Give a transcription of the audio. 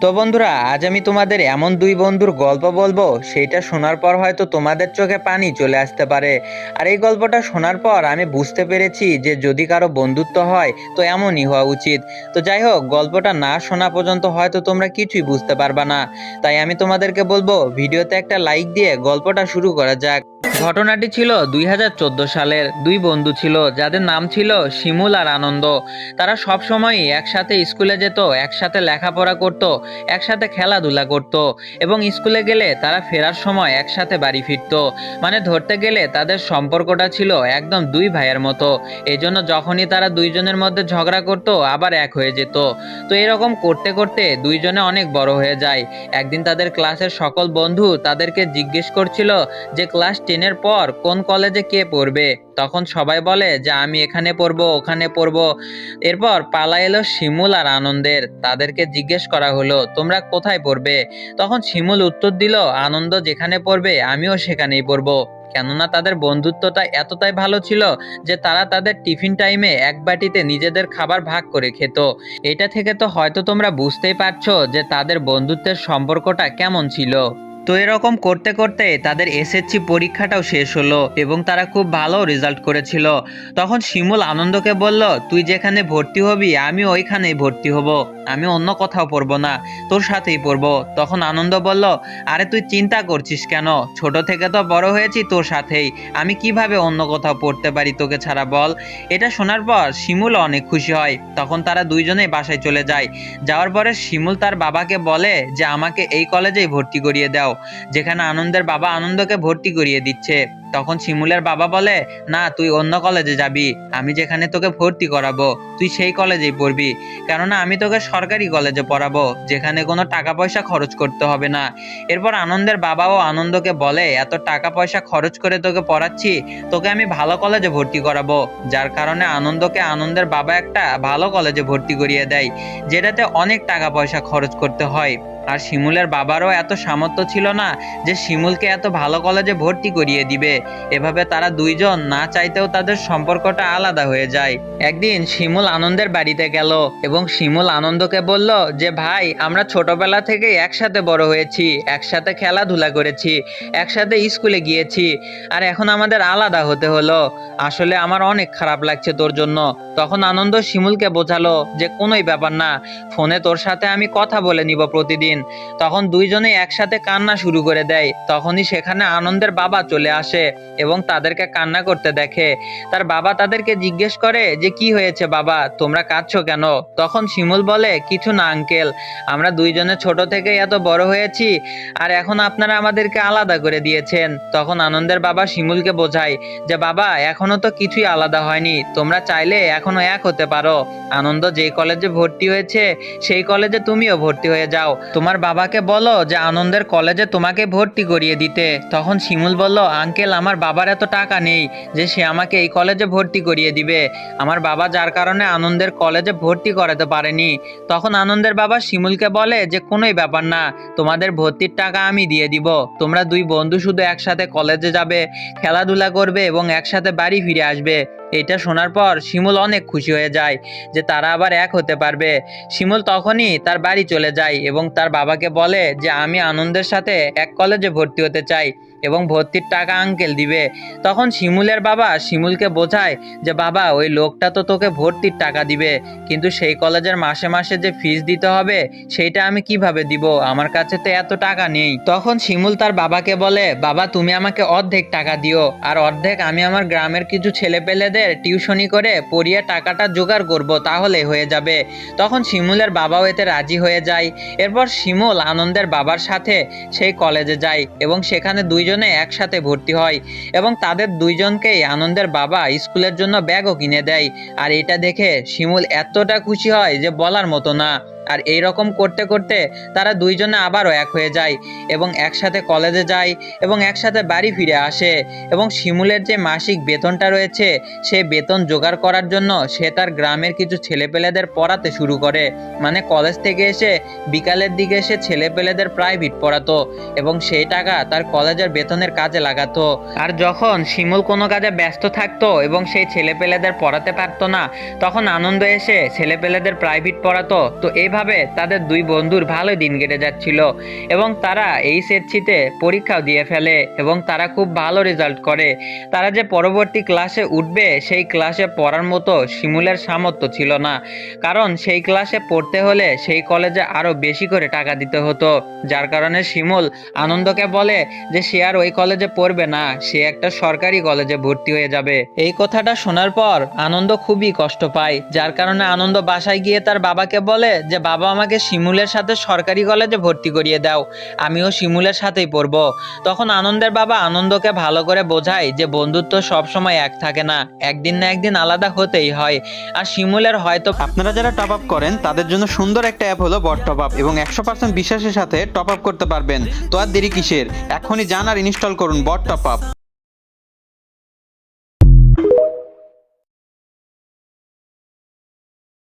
তো বন্ধুরা, আজ আমি তোমাদের এমন দুই বন্ধুর গল্প বলব সেইটা শোনার পর হয়তো তোমাদের চোখে পানি চলে আসতে পারে। আর এই গল্পটা শোনার পর আমি বুঝতে পেরেছি যে যদি কারও বন্ধুত্ব হয়, তো এমনই হওয়া উচিত। তো যাই হোক, গল্পটা না শোনা পর্যন্ত হয়তো তোমরা কিছুই বুঝতে পারবা না। তাই আমি তোমাদেরকে বলব, ভিডিওতে একটা লাইক দিয়ে গল্পটা শুরু করা যাক। ঘটনাটি ছিল দুই হাজার চোদ্দ সালের। দুই বন্ধু ছিল, যাদের নাম ছিল শিমুল আর আনন্দ। তারা সব সময়ই একসাথে স্কুলে যেত, একসাথে লেখাপড়া করত, একসাথে খেলাধুলা করত এবং স্কুলে গেলে তারা ফেরার সময় একসাথে বাড়ি ফিরত। মানে ধরতে গেলে তাদের সম্পর্কটা ছিল একদম দুই ভাইয়ের মতো। এজন্য যখনই তারা দুইজনের মধ্যে ঝগড়া করত, আবার এক হয়ে যেত। তো এরকম করতে করতে দুইজনে অনেক বড় হয়ে যায়। একদিন তাদের ক্লাসের সকল বন্ধু তাদেরকে জিজ্ঞেস করছিল যে, ক্লাস টেনের পর কোন কলেজে কে পড়বে? তখন সবাই বলে যে, আমি এখানে পড়ব, ওখানে পড়ব। এরপর পালা এলো শিমুল আর আনন্দের। তাদেরকে জিজ্ঞেস করা হলো, তোমরা কোথায় পড়বে? তখন শিমুল উত্তর দিল, আনন্দ যেখানে পড়বে, আমিও সেখানেই পড়ব। কেননা তাদের বন্ধুত্বটা এতটাই ভালো ছিল যে, তারা তাদের টিফিন টাইমে এক বাটিতে নিজেদের খাবার ভাগ করে খেত। এটা থেকে তো হয়তো তোমরা বুঝতেই পারছ যে, তাদের বন্ধুত্বের সম্পর্কটা কেমন ছিল। তো এরকম করতে করতে তাদের এসএসসি পরীক্ষাটাও শেষ হলো এবং তারা খুব ভালো রেজাল্ট করেছিল। তখন শিমুল আনন্দকে বলল, তুই যেখানে ভর্তি হবি আমি ওইখানেই ভর্তি হব। আমি অন্য কোথাও পড়ব না, তোর সাথেই পড়ব। তখন আনন্দ বলল, আরে তুই চিন্তা করছিস কেন? ছোট থেকে তো বড় হয়েছি তোর সাথেই। আমি কীভাবে অন্য কোথাও পড়তে পারি তোকে ছাড়া বল? এটা শোনার পর শিমুল অনেক খুশি হয়। তখন তারা দুইজনেই বাসায় চলে যায়। যাওয়ার পরে শিমুল তার বাবাকে বলে যে, আমাকে এই কলেজেই ভর্তি করিয়ে দাও, যেখানে আনন্দের বাবা আনন্দকে ভর্তি করিয়ে দিচ্ছে। তখন শিমুলের বাবা বলে, না, তুই অন্য কলেজে যাবি। আমি যেখানে তোকে ভর্তি করাবো, তুই সেই কলেজেই পড়বি। কেননা, আমি তোকে সরকারি কলেজে পড়াবো, যেখানে কোনো টাকা পয়সা খরচ করতে হবে না। এরপর আনন্দের বাবাও আনন্দকে বলে, এত টাকা পয়সা খরচ করে তোকে পড়াচ্ছি, তোকে আমি ভালো কলেজে ভর্তি করাবো। যার কারণে আনন্দকে আনন্দের বাবা একটা ভালো কলেজে ভর্তি করিয়ে দেয়, যেটাতে অনেক টাকা পয়সা খরচ করতে হয়। আর শিমুলের বাবারও এত সামর্থ্য ছিল না যে শিমুলকে এত ভালো কলেজে ভর্তি করিয়ে দিবে। এভাবে তারা দুইজন না চাইতেও তাদের সম্পর্কটা আলাদা হয়ে যায়। একদিন শিমুল আনন্দের বাড়িতে গেল এবং শিমুল আনন্দকে বলল যে, ভাই, আমরা ছোটবেলা থেকে একসাথে বড় হয়েছি, একসাথে খেলাধুলা করেছি, একসাথে স্কুলে গিয়েছি, আর এখন আমাদের আলাদা হতে হলো। আসলে আমার অনেক খারাপ লাগছে তোর জন্য। তখন আনন্দ শিমুলকে বোঝালো যে, কোনোই ব্যাপার না। ফোনে তোর সাথে আমি কথা বলে নিব প্রতিদিন। তখন দুইজনে একসাথে কান্না শুরু করে দেয়। তখনই সেখানে আনন্দের বাবা চলে আসে এবং তাদেরকে কান্না করতে দেখে। তার বাবা তাদেরকে জিজ্ঞেস করে যে, কি হয়েছে বাবা? তোমরা কাঁদছো কেন? তখন শিমুল বলে, কিছু না, আঙ্কেল। আমরা দুইজনে ছোট থেকে এত বড় হয়েছি আর এখন আপনারা আমাদেরকে আলাদা করে দিয়েছেন। তখন আনন্দের বাবা শিমুলকে বোঝায় যে, বাবা, এখনও তো কিছুই আলাদা হয়নি। তোমরা চাইলে এখনও এক হতে পারো। আনন্দ যে কলেজে ভর্তি হয়েছে, সেই কলেজে তুমিও ভর্তি হয়ে যাও। তোমার বাবাকে বলো যে আনন্দের কলেজে তোমাকে ভর্তি করিয়ে দিতে। তখন শিমুল বলল, আঙ্কেল, আমার বাবার এত টাকা নেই যে সে আমাকে এই কলেজে ভর্তি করিয়ে দিবে। আমার বাবা যার কারণে আনন্দের কলেজে ভর্তি করাতে পারেনি। তখন আনন্দের বাবা শিমুলকে বলে যে, কোনোই ব্যাপার না, তোমাদের ভর্তির টাকা আমি দিয়ে দিব। তোমরা দুই বন্ধু শুধু একসাথে কলেজে যাবে, খেলাধুলা করবে এবং একসাথে বাড়ি ফিরে আসবে। এটা শোনার পর শিমুল অনেক খুশি হয়ে যায় যে তারা আবার এক হতে পারবে। শিমুল তখনই তার বাড়ি চলে যায় এবং তার বাবাকে বলে যে, আমি আনন্দের সাথে এক কলেজে ভর্তি হতে চাই। এবং ভর্তির টাকা আঙ্কেল দিবে। তখন শিমুলের বাবা শিমুলকে বোঝায় যে, বাবা, ওই লোকটা তো তোকে ভর্তির টাকা দিবে, কিন্তু সেই কলেজের মাসে মাসে যে ফিস দিতে হবে, সেইটা আমি কীভাবে দিব? আমার কাছে তো এত টাকা নেই। তখন শিমুল তার বাবাকে বলে, বাবা, তুমি আমাকে অর্ধেক টাকা দিও, আর অর্ধেক আমি আমার গ্রামের কিছু ছেলেপেলেদের টিউশনি করে পড়িয়ে টাকাটা জোগাড় করব, তাহলে হয়ে যাবে। তখন শিমুলের বাবাও এতে রাজি হয়ে যায়। এরপর শিমুল আনন্দের বাবার সাথে সেই কলেজে যায় এবং সেখানে দুইজনে একসাথে ভর্তি হয় এবং তাদের দুইজনকেই আনন্দের বাবা স্কুলের জন্য ব্যাগও কিনে দেয়। আর এটা দেখে শিমুল এতটা খুশি হয় যে বলার মতো না। আর এই রকম করতে করতে তারা দুইজনে আবারও এক হয়ে যায় এবং একসাথে কলেজে যায় এবং একসাথে বাড়ি ফিরে আসে এবং শিমুলের যে মাসিক বেতনটা রয়েছে, সে বেতন জোগাড় করার জন্য সে তার গ্রামের কিছু ছেলেপেলেদের পড়াতে শুরু করে। মানে কলেজ থেকে এসে বিকালের দিকে এসে ছেলেপেলেদের প্রাইভেট পড়াতো এবং সেই টাকা তার কলেজের বেতনের কাজে লাগাতো। আর যখন শিমুল কোনো কাজে ব্যস্ত থাকতো এবং সেই ছেলেপেলেদের পড়াতে পারতো না, তখন আনন্দ এসে ছেলেপেলেদের প্রাইভেট পড়াতো। তো এইভাবে ভাবে তাদের দুই বন্ধুর ভালো দিন কেটে যাচ্ছিল এবং তারা এই সেটছিতে পরীক্ষাও দিয়ে ফেলে এবং তারা খুব ভালো রেজাল্ট করে। তারা যে পরবর্তী ক্লাসে উঠবে, সেই ক্লাসে পড়ার মতো শিমুলের সামর্থ্য ছিল না। কারণ সেই ক্লাসে পড়তে হলে সেই কলেজে আরও বেশি করে টাকা দিতে হতো। যার কারণে শিমুল আনন্দকে বলে যে, সে আর ওই কলেজে পড়বে না, সে একটা সরকারি কলেজে ভর্তি হয়ে যাবে। এই কথাটা শোনার পর আনন্দ খুবই কষ্ট পায়। যার কারণে আনন্দ বাসায় গিয়ে তার বাবাকে বলে যে বাবা আমাকে শিমুলের সাথে সরকারি কলেজে ভর্তি করিয়ে দাও, আমিও শিমুলের সাথেই পড়ব। তখন আনন্দের বাবা আনন্দকে ভালো করে বোঝায় যে বন্ধুত্ব সবসময় এক থাকে না, একদিন না একদিন আলাদা হতেই হয়। আর শিমুলের হয়তো আপনারা যারা টপ আপ করেন, তাদের জন্য সুন্দর একটা অ্যাপ হলো বট টপ আপ এবং একশো পার্সেন্ট বিশ্বাসের সাথে টপ আপ করতে পারবেন। তো আর দেরি কিসের? এখনই যান আর ইনস্টল করুন বট টপ আপ